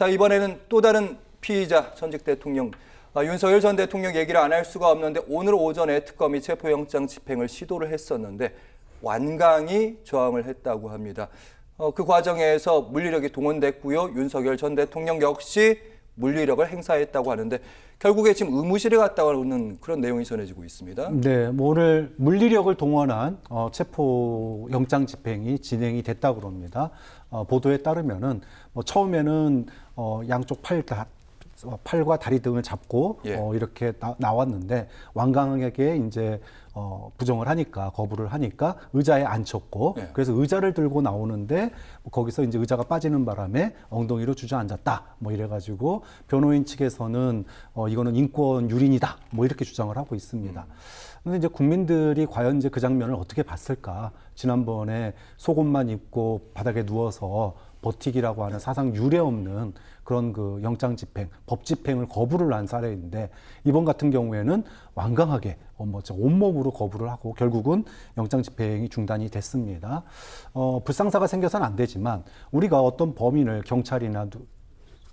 자 이번에는 또 다른 피의자 전직 대통령 아, 윤석열 전 대통령 얘기를 안 할 수가 없는데 오늘 오전에 특검이 체포영장 집행을 시도를 했었는데 완강히 저항을 했다고 합니다. 어, 그 과정에서 물리력이 동원됐고요. 윤석열 전 대통령 역시 물리력을 행사했다고 하는데 결국에 지금 의무실에 갔다 오는 그런 내용이 전해지고 있습니다. 네, 뭐 오늘 물리력을 동원한 어, 체포 영장 집행이 진행이 됐다고 합니다. 어, 보도에 따르면은 뭐 처음에는 어, 양쪽 팔 다, 어, 팔과 다리 등을 잡고 예. 어, 이렇게 나, 왔는데 완강하게 이제 어, 부정을 하니까 거부를 하니까 의자에 앉혔고 예. 그래서 의자를 들고 나오는데 뭐 거기서 이제 의자가 빠지는 바람에 엉덩이로 주저앉았다 뭐 이래가지고 변호인 측에서는 어, 이거는 인권 유린이다 뭐 이렇게 주장을 하고 있습니다. 근데 이제 국민들이 과연 이제 그 장면을 어떻게 봤을까? 지난번에 속옷만 입고 바닥에 누워서 버티기라고 하는 사상 유례 없는 그런 그 영장 집행, 법 집행을 거부를 한 사례인데 이번 같은 경우에는 완강하게 어, 뭐저 온몸으로 거부를 하고 결국은 영장 집행이 중단이 됐습니다. 어, 불상사가 생겨서는 안 되지만 우리가 어떤 범인을 경찰이나 누-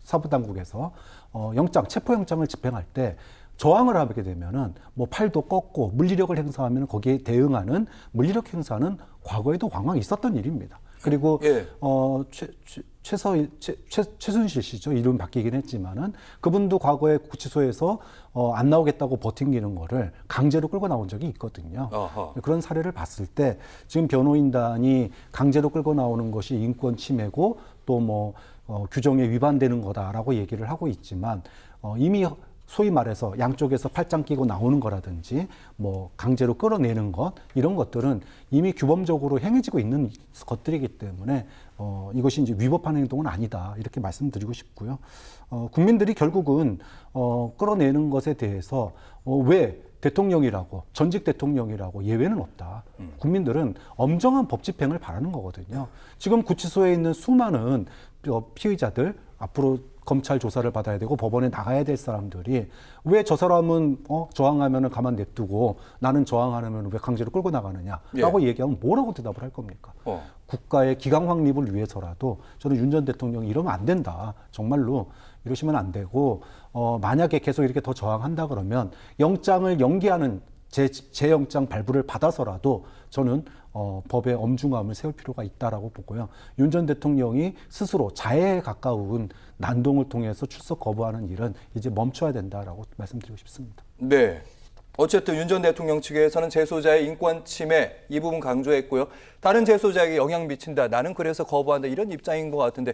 사법당국에서 어, 영장, 체포영장을 집행할 때 저항을 하게 되면은 뭐 팔도 꺾고 물리력을 행사하면 거기에 대응하는 물리력 행사는 과거에도 왕왕 있었던 일입니다. 그리고 예. 어, 최, 최, 최서, 최, 최, 최순실 씨죠. 이름 바뀌긴 했지만은 그분도 과거에 구치소에서 어, 안 나오겠다고 버팅기는 거를 강제로 끌고 나온 적이 있거든요. 어허. 그런 사례를 봤을 때 지금 변호인단이 강제로 끌고 나오는 것이 인권 침해고 또뭐 어, 규정에 위반되는 거다라고 얘기를 하고 있지만 어, 이미 소위 말해서 양쪽에서 팔짱 끼고 나오는 거라든지 뭐 강제로 끌어내는 것 이런 것들은 이미 규범적으로 행해지고 있는 것들이기 때문에 어, 이것이 이제 위법한 행동은 아니다 이렇게 말씀드리고 싶고요. 어, 국민들이 결국은 어, 끌어내는 것에 대해서 어, 왜 대통령이라고 전직 대통령이라고 예외는 없다. 국민들은 엄정한 법 집행을 바라는 거거든요. 지금 구치소에 있는 수많은 어, 피의자들 앞으로 검찰 조사를 받아야 되고 법원에 나가야 될 사람들이 왜 저 사람은 어, 저항하면은 가만 냅두고 나는 저항하려면 왜 강제로 끌고 나가느냐라고 얘기하면 뭐라고 대답을 할 겁니까? 어. 국가의 기강 확립을 위해서라도 저는 윤 전 대통령이 이러면 안 된다. 정말로 이러시면 안 되고 어, 만약에 계속 이렇게 더 저항한다 그러면 영장을 연기하는 재, 재영장 발부를 받아서라도 저는 어, 법의 엄중함을 세울 필요가 있다라고 보고요. 윤 전 대통령이 스스로 자해에 가까운 난동을 통해서 출석 거부하는 일은 이제 멈춰야 된다라고 말씀드리고 싶습니다. 네. 어쨌든 윤 전 대통령 측에서는 재소자의 인권 침해 이 부분 강조했고요. 다른 재소자에게 영향 미친다. 나는 그래서 거부한다. 이런 입장인 것 같은데